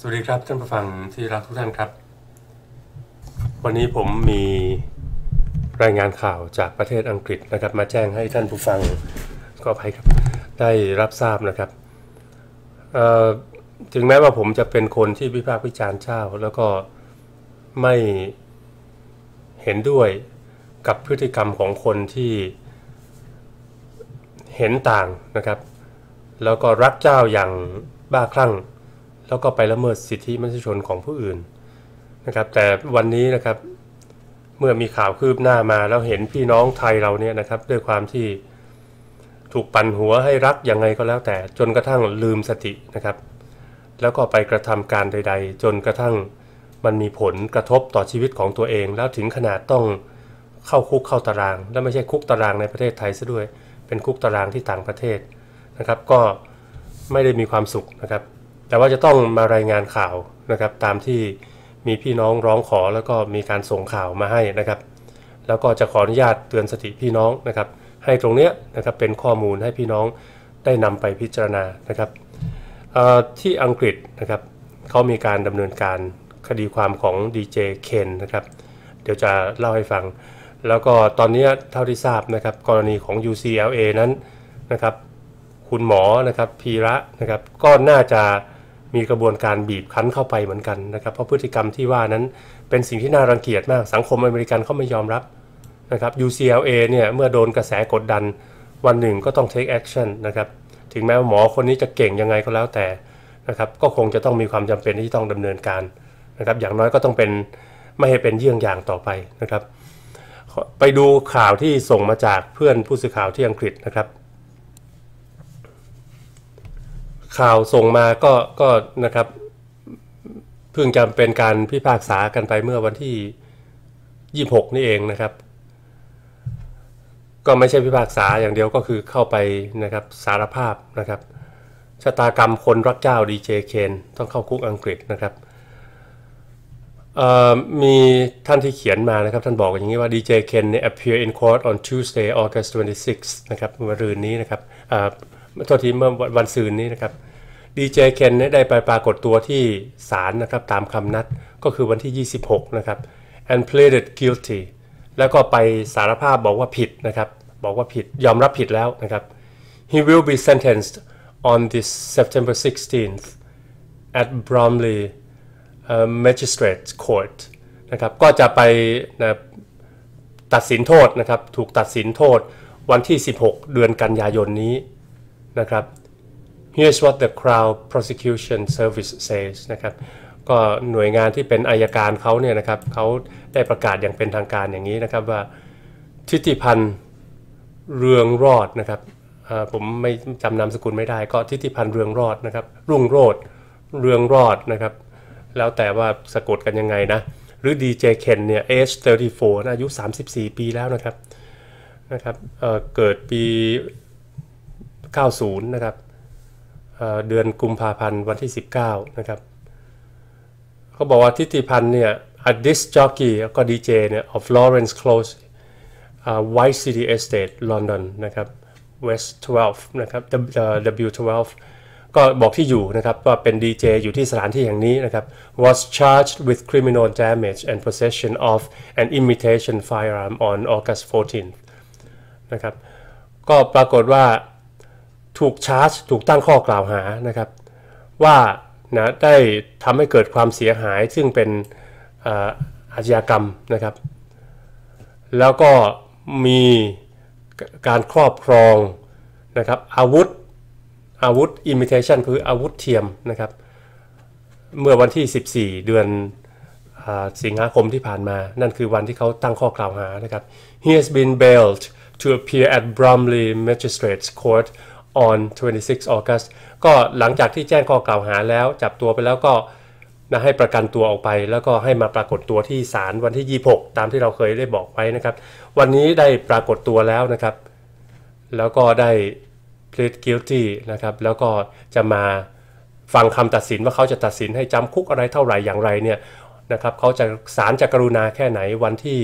สวัสดีครับท่านผู้ฟังที่รักทุกท่านครับ วันนี้ผมมีรายงานข่าวจากประเทศอังกฤษนะครับ มาแจ้งให้ท่านผู้ฟังก็ภัยครับ ได้รับทราบนะครับถึงแม้ว่าผมจะเป็นคนที่วิพากษ์วิจารณ์เจ้า แล้วก็ไม่เห็นด้วยกับพฤติกรรมของคนที่เห็นต่างนะครับ แล้วก็รักเจ้าอย่างบ้าคลั่ง แล้วก็ไปละเมิดสิทธิมนุษยชนของผู้อื่นนะครับ แต่วันนี้นะครับเมื่อมีข่าวคืบหน้ามาแล้วเห็นพี่น้องไทยเราเนี่ยนะครับ ด้วยความที่ถูกปั่นหัวให้รักยังไงก็แล้วแต่จนกระทั่งลืมสตินะครับ แล้วก็ไปกระทำการใด ๆ จนกระทั่งมันมีผลกระทบต่อชีวิตของตัวเอง แล้วถึงขนาดต้องเข้าคุกเข้าตาราง และไม่ใช่คุกตารางในประเทศไทยซะด้วย เป็นคุกตารางที่ต่างประเทศนะครับ ก็ไม่ได้มีความสุขนะครับ แต่ว่าจะต้องมารายงานข่าวนะครับ ตามที่มีพี่น้องร้องขอแล้วก็มีการส่งข่าวมาให้นะครับ แล้วก็จะขออนุญาตเตือนสติพี่น้องนะครับ ให้ตรงเนี้ยนะครับเป็นข้อมูลให้พี่น้องได้นำไปพิจารณานะครับที่อังกฤษนะครับเขามีการดำเนินการคดีความของดีเจเคนนะครับเดี๋ยวจะเล่าให้ฟัง แล้วก็ตอนนี้เท่าที่ทราบนะครับกรณีของ UCLA นั้นนะครับคุณหมอนะครับพีระนะครับก็น่าจะ มีกระบวนการบีบคั้นเข้าไปเหมือนกันนะครับ เพราะพฤติกรรมที่ว่านั้นเป็นสิ่งที่น่ารังเกียจมาก สังคมอเมริกันเขาไม่ยอมรับนะครับ UCLA เนี่ยเมื่อโดนกระแสกดดันวันหนึ่งก็ต้อง take action นะครับ ถึงแม้ว่าหมอคนนี้จะเก่งยังไงก็แล้วแต่นะครับก็คงจะต้องมีความจำเป็นที่ต้องดำเนินการนะครับ อย่างน้อยก็ต้องเป็นไม่ให้เป็นเยี่ยงอย่างต่อไปนะครับ ไปดูข่าวที่ส่งมาจากเพื่อนผู้สื่อข่าวที่อังกฤษนะครับ ข่าวส่งมาก็ก็นะครับเพิ่งจะเป็นการพิพากษากันไปเมื่อวันที่ 26 นี่เองนะครับ ก็ไม่ใช่พิพากษาอย่างเดียวก็คือเข้าไปนะครับสารภาพนะครับชะตากรรมคนรักเจ้าดีเจเคนต้องเข้าคุกอังกฤษนะครับมีท่านที่เขียนมานะครับ ท่านบอกอย่างนี้ว่าดีเจเคนเนี่ย appear in court on Tuesday August 26 นะครับเมื่อรืนนี้นะครับ โทษทีเมื่อวันซืนนี้นะครับดีเจเคนได้ไปปรากฏตัวที่ศาลนะครับตามคำนัดก็คือวันที่ 26 นะครับ and pleaded guilty แล้วก็ไปสารภาพบอกว่าผิดนะครับ บอกว่าผิดยอมรับผิดแล้วนะครับ he will be sentenced on this September 16th at Bromley uh, Magistrate Court นะครับก็จะไปนะตัดสินโทษนะครับ ถูกตัดสินโทษวันที่ 16 เดือนกันยายนนี้ นะครับ Here's what the Crown Prosecution Service says นะครับก็หน่วยงานที่เป็นอายการเขาเนี่ยนะครับเขาได้ประกาศอย่างเป็นทางการอย่างนี้นะครับว่าทิติพันธ์เรืองรอดนะครับผมไม่จำนามสกุลไม่ได้ ก็ทิติพันธ์เรืองรอดนะครับ รุ่งโรดเรืองรอดนะครับ แล้วแต่ว่าสะกดกันยังไงนะ หรือดีเจเคนเนี่ย age 34นะอายุ 34 ปีแล้วนะครับนะครับเเกิดปี 90 นะครับเดือนกุมภาพันธ์วันที่ 19 นะครับเขาบอกว่าทิติพันธ์เนี่ย a disc jockey ก็ดีเจเนี่ย of Lawrence Close uh, White City Estate London นะครับ West 12 นะครับ W12 ก็บอกที่อยู่นะครับว่าเป็นดีเจอยู่ที่สถานที่แห่งนี้นะครับ was charged with criminal damage and possession of an imitation firearm on August 14th นะครับก็ปรากฏว่า ถูกชาร์จ ถูกตั้งข้อกล่าวหานะครับ ว่านะได้ทำให้เกิดความเสียหายซึ่งเป็นอาชญากรรมนะครับ แล้วก็มีการครอบครองนะครับอาวุธอาวุธ imitation คืออาวุธเทียมนะครับ เมื่อวันที่ 14 เดือนสิงหาคมที่ผ่านมา นั่นคือวันที่เขาตั้งข้อกล่าวหานะครับ he has been bailed to appear at Bromley Magistrates Court on 26 August ก็หลังจากที่แจ้งข้อกล่าวหาแล้ว จับตัวไปแล้วก็นะให้ประกันตัวออกไป แล้วก็ให้มาปรากฏตัวที่ศาลวันที่ 26 ตามที่เราเคยได้บอกไว้นะครับ วันนี้ได้ปรากฏตัวแล้วนะครับ แล้วก็ได้ plead guilty นะครับ แล้วก็จะมาฟังคำตัดสินว่าเขาจะตัดสินให้จำคุกอะไรเท่าไหร่อย่างไรเนี่ยนะครับเขาจะศาลจะกรุณาแค่ไหนวันที่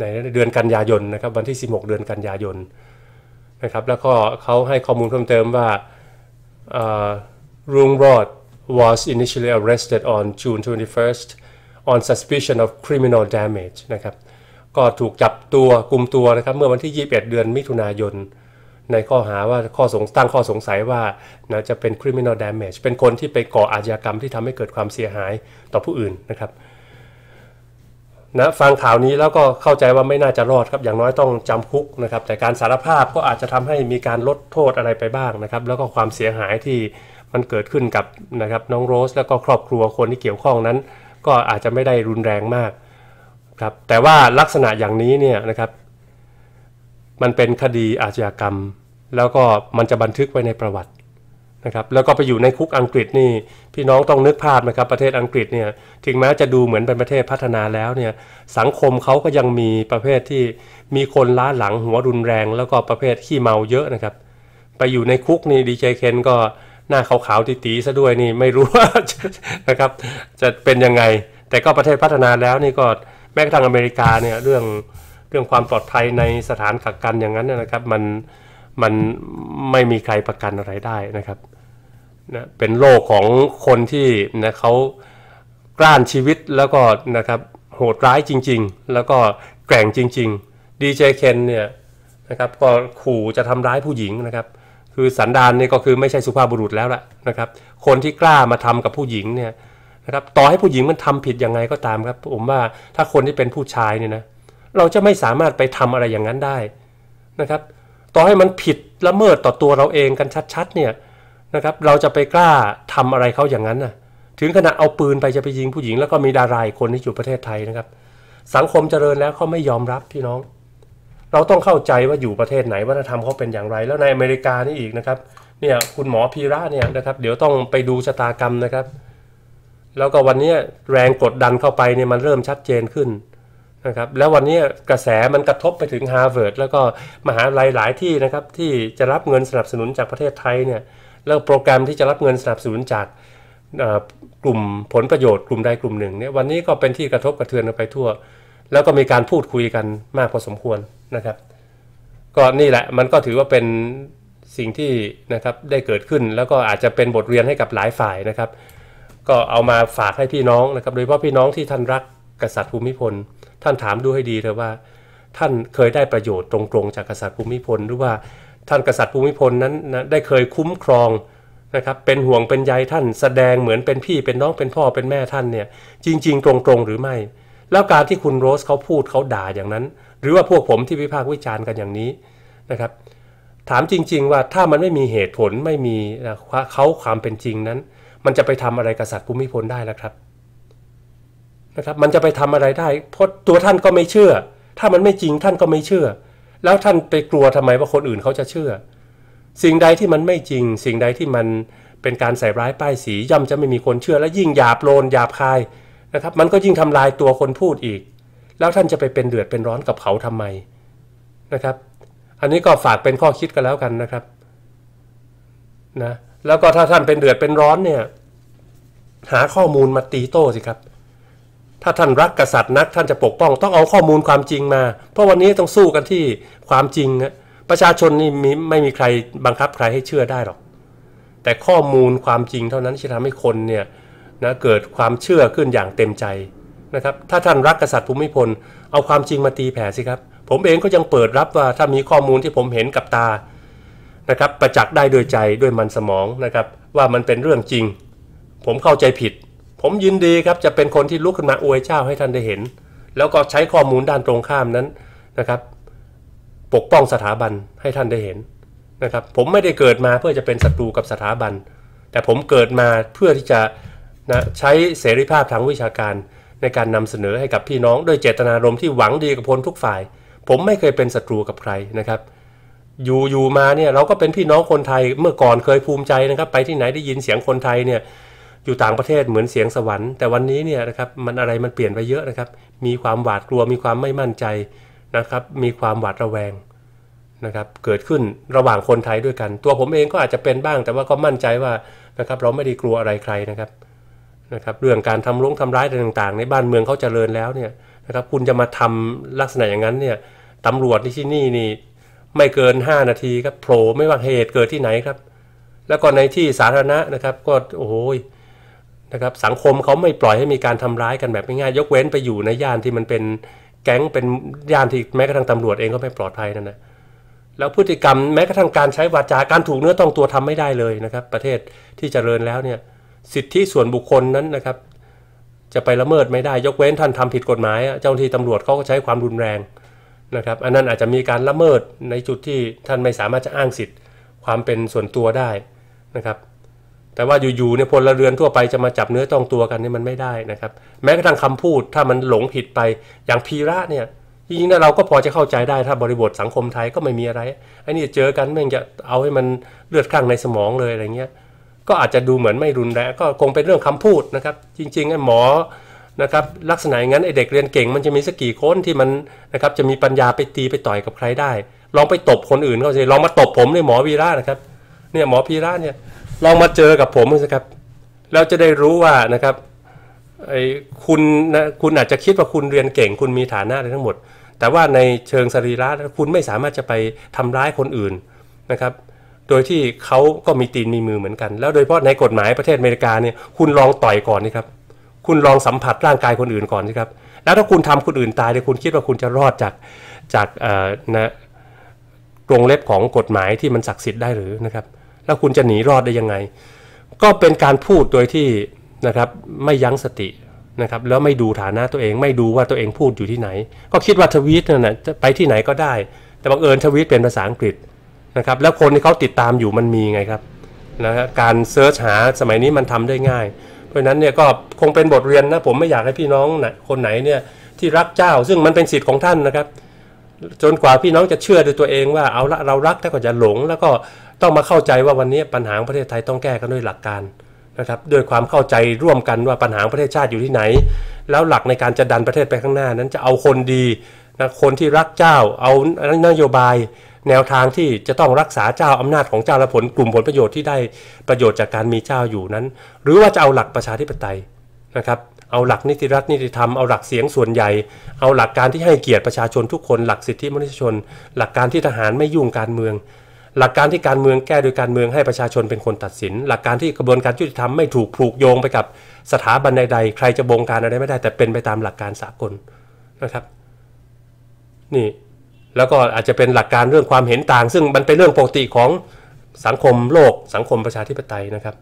ในเดือนกันยายนนะครับวันที่ 16 เดือนกันยายน นะครับ แล้วก็เขาให้ข้อมูลเพิ่มเติมว่า Rungrod was initially arrested on June 21st on suspicion of criminal damage นะครับ ก็ถูกจับตัวกลุ่มตัวนะครับ เมื่อวันที่ 21 เดือนมิถุนายน ในข้อหาว่าข้อสงตั้งข้อสงสัยว่านะจะเป็น criminal damage เป็นคนที่ไปก่ออาชญากรรมที่ทำให้เกิดความเสียหายต่อผู้อื่นนะครับ นะฟังข่าวนี้แล้วก็เข้าใจว่าไม่น่าจะรอดครับอย่างน้อยต้องจำคุกนะครับแต่การสารภาพก็อาจจะทำให้มีการลดโทษอะไรไปบ้างนะครับแล้วก็ความเสียหายที่มันเกิดขึ้นกับนะครับน้องโรส แล้วก็ครอบครัวคนที่เกี่ยวข้องนั้น ก็อาจจะไม่ได้รุนแรงมากครับแต่ว่าลักษณะอย่างนี้เนี่ยนะครับ มันเป็นคดีอาชญากรรม แล้วก็มันจะบันทึกไว้ในประวัติ นะครับแล้วก็ไปอยู่ในคุกอังกฤษนี่พี่น้องต้องนึกภาพนะครับประเทศอังกฤษเนี่ยถึงแม้จะดูเหมือนเป็นประเทศพัฒนาแล้วเนี่ยสังคมเขาก็ยังมีประเภทที่มีคนล้าหลังหัวรุนแรง แล้วก็ประเภทขี้เมาเยอะนะครับไปอยู่ในคุกนี่ดีเจเคนก็หน้าขาวๆตีๆซะด้วยนี่ไม่รู้ว่านะครับจะเป็นยังไง แต่ก็ประเทศพัฒนาแล้วนี่ก็แม้กระทั่งอเมริกาเนี่ยเรื่องเรื่องความปลอดภัยในสถานกักกันอย่างนั้นนะครับมันมันไม่มีใครประกันอะไรได้นะครับ นะเป็นโลกของคนที่นะเขากล้านชีวิตแล้วก็นะครับโหดร้ายจริง ๆ แล้วก็แกร่งจริงๆดีเจเคนเนี่ยนะครับก็ขู่จะทำร้ายผู้หญิงนะครับ คือสันดานนี่ก็คือไม่ใช่สุภาพบุรุษแล้วล่ะนะครับ คนที่กล้ามาทำกับผู้หญิงเนี่ยนะครับต่อให้ผู้หญิงมันทำผิดยังไงก็ตามครับ ผมว่าถ้าคนที่เป็นผู้ชายเนี่ยนะเราจะไม่สามารถไปทำอะไรอย่างนั้นได้นะครับ ต่อให้มันผิดละเมิดต่อตัวเราเองกันชัดๆเนี่ย นะครับเราจะไปกล้าทำอะไรเขาอย่างนั้นนะถึงขนาดเอาปืนไปจะไปยิงผู้หญิง แล้วก็มีดาราคนที่อยู่ประเทศไทยนะครับ สังคมเจริญแล้วเขาไม่ยอมรับพี่น้อง เราต้องเข้าใจว่าอยู่ประเทศไหนวัฒนธรรมเขาเป็นอย่างไร แล้วในอเมริกานี่อีกนะครับเนี่ยคุณหมอพีระเนี่ยนะครับเดี๋ยวต้องไปดูชะตากรรมนะครับ แล้วก็วันนี้แรงกดดันเข้าไปเนี่ยมันเริ่มชัดเจนขึ้นนะครับแล้ววันนี้กระแสมันกระทบไปถึงฮาร์วาร์ดแล้วก็มหาลัยหลายที่นะครับที่จะรับเงินสนับสนุนจากประเทศไทยเนี่ย แล้วโปรแกรมที่จะรับเงินสนับสนุนจากกลุ่มผลประโยชน์กลุ่มใดกลุ่มหนึ่งเนี่ยวันนี้ก็เป็นที่กระทบกระเทือนไปทั่ว แล้วก็มีการพูดคุยกันมากพอสมควรนะครับก็นี่แหละมันก็ถือว่าเป็นสิ่งที่นะครับได้เกิดขึ้นแล้วก็อาจจะเป็นบทเรียนให้กับหลายฝ่ายนะครับ ก็เอามาฝากให้พี่น้องนะครับ โดยเฉพาะพี่น้องที่ท่านรักกษัตริย์ภูมิพล ท่านถามดูให้ดีเถอะว่า ท่านเคยได้ประโยชน์ตรงๆจากกษัตริย์ภูมิพลหรือว่า ท่านกษัตริย์ภูมิพลนั้นนะได้เคยคุ้มครองนะครับเป็นห่วงเป็นใยท่านแสดงเหมือนเป็นพี่เป็นน้องเป็นพ่อเป็นแม่ท่านเนี่ยจริง ๆ ตรงๆหรือไม่ แล้วการที่คุณโรสเขาพูดเขาด่าอย่างนั้น หรือว่าพวกผมที่วิพากษ์วิจารณ์กันอย่างนี้นะครับ ถามจริง ๆ ว่าถ้ามันไม่มีเหตุผลไม่มีเขาความเป็นจริงนั้น มันจะไปทำอะไรกษัตริย์ภูมิพลได้แล้วครับนะครับมันจะไปทำอะไรได้เพราะตัวท่านก็ไม่เชื่อ ถ้ามันไม่จริงท่านก็ไม่เชื่อ แล้วท่านไปกลัวทำไมว่าคนอื่นเขาจะเชื่อ สิ่งใดที่มันไม่จริง สิ่งใดที่มันเป็นการใส่ร้ายป้ายสีย่อมจะไม่มีคนเชื่อและยิ่งหยาบโลนหยาบคายนะครับ มันก็ยิ่งทำลายตัวคนพูดอีก แล้วท่านจะไปเป็นเดือดเป็นร้อนกับเขาทำไมนะครับ อันนี้ก็ฝากเป็นข้อคิดกันแล้วกันนะครับนะแล้วก็ถ้าท่านเป็นเดือดเป็นร้อนเนี่ยหาข้อมูลมาตีโต้สิครับ ถ้าท่านรักกษัตริย์นักท่านจะปกป้อง ต้องเอาข้อมูลความจริงมา เพราะวันนี้ต้องสู้กันที่ความจริงประชาชนนี่มีไม่มีใครบังคับใครให้เชื่อได้หรอก แต่ข้อมูลความจริงเท่านั้นจะทำให้คนเนี่ยนะเกิดความเชื่อขึ้นอย่างเต็มใจนะครับถ้าท่านรักกษัตริย์ภูมิพล เอาความจริงมาตีแผ่สิครับ ผมเองก็ยังเปิดรับว่าถ้ามีข้อมูลที่ผมเห็นกับตานะครับประจักษ์ได้โดยใจด้วยมันสมองนะครับว่ามันเป็นเรื่องจริง ผมเข้าใจผิด ผมยินดีครับจะเป็นคนที่ลุกขึ้นมาอวยเจ้าให้ท่านได้เห็น แล้วก็ใช้ข้อมูลด้านตรงข้ามนั้นนะครับ ปกป้องสถาบันให้ท่านได้เห็นนะครับ ผมไม่ได้เกิดมาเพื่อจะเป็นศัตรูกับสถาบัน แต่ผมเกิดมาเพื่อที่จะนะใช้เสรีภาพทางวิชาการในการนำเสนอให้กับพี่น้องด้วยเจตนารมณ์ที่หวังดีกับพลทุกฝ่าย ผมไม่เคยเป็นศัตรูกับใครนะครับ อยู่อยู่มาเนี่ยเราก็เป็นพี่น้องคนไทยเมื่อก่อนเคยภูมิใจนะครับ ไปที่ไหนได้ยินเสียงคนไทยเนี่ย อยู่ต่างประเทศเหมือนเสียงสวรรค์แต่วันนี้เนี่ยนะครับมันอะไรมันเปลี่ยนไปเยอะนะครับ มีความหวาดกลัวมีความไม่มั่นใจนะครับ มีความหวาดระแวงนะครับ เกิดขึ้นระหว่างคนไทยด้วยกัน ตัวผมเองก็อาจจะเป็นบ้าง แต่ว่าก็มั่นใจว่านะครับ เราไม่ได้กลัวอะไรใครนะครับนะครับ เรื่องการทำลงทำร้ายอะไรต่างๆ ในบ้านเมืองเขาเจริญแล้วเนี่ยนะครับ คุณจะมาทำลักษณะอย่างนั้นเนี่ยตำรวจที่ที่นี่นี่ไม่เกิน 5 นาทีครับโผล่ไม่ว่าเหตุเกิดที่ไหนครับ แล้วก็ในที่สาธารณะนะครับ ก็โอ้โห นะครับสังคมเขาไม่ปล่อยให้มีการทำร้ายกันแบบง่ายๆยกเว้นไปอยู่ในย่านที่มันเป็นแก๊งเป็นย่านที่แม้กระทั่งตำรวจเองก็ไม่ปลอดภัยนั่นนะแล้วพฤติกรรมแม้กระทั่งการใช้วาจาการถูกเนื้อต้องตัวทำไม่ได้เลยนะครับ ประเทศที่จเจริญแล้วเนี่ยสิทธิส่วนบุคคลนั้นนะครับ จะไปละเมิดไม่ได้ยกเว้นท่านทำผิดกฎหมาย เจ้าหน้าที่ตำรวจเขาก็ใช้ความรุนแรงนะครับ อันนั้นอาจจะมีการละเมิดในจุดที่ท่านไม่สามารถจะอ้างสิทธิ์ความเป็นส่วนตัวได้นะครับ แต่ว่าอยู่ๆเนี่ยพลเรือนทั่วไปจะมาจับเนื้อต้องตัวกันนี่มันไม่ได้นะครับ แม้กระทั่งคำพูดถ้ามันหลงผิดไปอย่างพีระเนี่ยจริงๆนะเราก็พอจะเข้าใจได้ถ้าบริบทสังคมไทยก็ไม่มีอะไรไอ้นี่เจอกันแม่งจะเอาให้มันเลือดข้างในสมองเลยอะไรเงี้ยก็อาจจะดูเหมือนไม่รุนแรงก็คงเป็นเรื่องคำพูดนะครับ จริงๆไอ้หมอนะครับลักษณะอย่างนั้นไอ้เด็กเรียนเก่งมันจะมีสักกี่คนที่มันนะครับจะมีปัญญาไปตีไปต่อยกับใครได้ ลองไปตบคนอื่นเขาสิลองมาตบผมในหมอวีระนะครับเนี่ยหมอพีระเนี่ย ลองมาเจอกับผมสิครับแล้วจะได้รู้ว่านะครับไอ้คุณนะคุณอาจจะคิดว่าคุณเรียนเก่ง คุณมีฐานะอะไรทั้งหมด แต่ว่าในเชิงสรีระคุณไม่สามารถจะไปทำร้ายคนอื่นนะครับ โดยที่เขาก็มีตีนมีมือเหมือนกัน แล้วโดยเฉพาะในกฎหมายประเทศอเมริกาเนี่ยคุณลองต่อยก่อนนี่ครับ คุณลองสัมผัสร่างกายคนอื่นก่อนสิครับ แล้วถ้าคุณทำคนอื่นตายเนี่ยคุณคิดว่าคุณจะรอดจากจากเอ่อนะกรงเล็บของกฎหมายที่มันศักดิ์สิทธิ์ได้หรือนะครับ แล้วคุณจะหนีรอดได้ยังไง ก็เป็นการพูดโดยที่นะครับไม่ยั้งสตินะครับแล้วไม่ดูฐานะตัวเองไม่ดูว่าตัวเองพูดอยู่ที่ไหน ก็คิดว่าทวีตนั่นนะจะไปที่ไหนก็ได้ แต่บังเอิญทวีตเป็นภาษาอังกฤษนะครับแล้วคนที่เขาติดตามอยู่มันมีไงครับนะฮะการเซิร์ชหาสมัยนี้มันทำได้ง่าย เพราะฉะนั้นเนี่ยก็คงเป็นบทเรียนนะผมไม่อยากให้พี่น้องนะคนไหนเนี่ยที่รักเจ้า ซึ่งมันเป็นสิทธิ์ของท่านนะครับ จนกว่าพี่น้องจะเชื่อด้วยตัวเองว่าเอาละเรารักแต่ก็จะหลงแล้วก็ ต้องมาเข้าใจว่าวันนี้ปัญหาของประเทศไทยต้องแก้กันด้วยหลักการนะครับด้วยความเข้าใจร่วมกันว่าปัญหาประเทศชาติอยู่ที่ไหน แล้วหลักในการจะดันประเทศไปข้างหน้านั้นจะเอาคนดีนะคนที่รักเจ้า เอานโยบาย แนวทางที่จะต้องรักษาเจ้าอำนาจของเจ้าและผลกลุ่มผลประโยชน์ที่ได้ประโยชน์จากการมีเจ้าอยู่นั้น หรือว่าจะเอาหลักประชาธิปไตยนะครับเอาหลักนิติรัฐนิติธรรมเอาหลักเสียงส่วนใหญ่ เอาหลักการที่ให้เกียรติประชาชนทุกคนหลักสิทธิมนุษยชน หลักการที่ทหารไม่ยุ่งการเมือง หลักการที่การเมืองแก้โดยการเมืองให้ประชาชนเป็นคนตัดสิน หลักการที่กระบวนการยุติธรรมไม่ถูกผูกโยงไปกับสถาบันใดๆ ใครจะบงการอะไรไม่ได้ แต่เป็นไปตามหลักการสากลนะครับ นี่แล้วก็อาจจะเป็นหลักการเรื่องความเห็นต่าง ซึ่งมันเป็นเรื่องปกติของสังคมโลก สังคมประชาธิปไตยนะครับ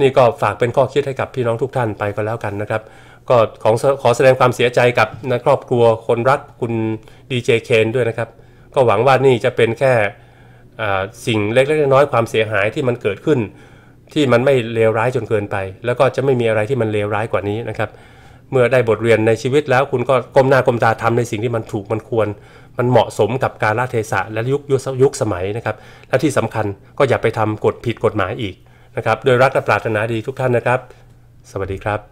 นี่ก็ฝากเป็นข้อคิดให้กับพี่น้องทุกท่านไปก็แล้วกันนะครับ ก็ของขอแสดงความเสียใจกับในครอบครัวคนรักคุณดีเจเคนด้วยนะครับ ก็หวังว่านี่จะเป็นแค่ สิ่งเล็กๆน้อยๆความเสียหายที่มันเกิดขึ้น ที่มันไม่เลวร้ายจนเกินไป แล้วก็จะไม่มีอะไรที่มันเลวร้ายกว่านี้นะครับ เมื่อได้บทเรียนในชีวิตแล้วคุณก็ก้มหน้าก้มตาทำในสิ่งที่มันถูกมันควร มันเหมาะสมกับการละเทศะและยุคยุคสมัยนะครับ และที่สำคัญก็อย่าไปทำกฎผิดกฎหมายอีกนะครับโดยรักและปรารถนาดีทุกท่านนะครับ สวัสดีครับ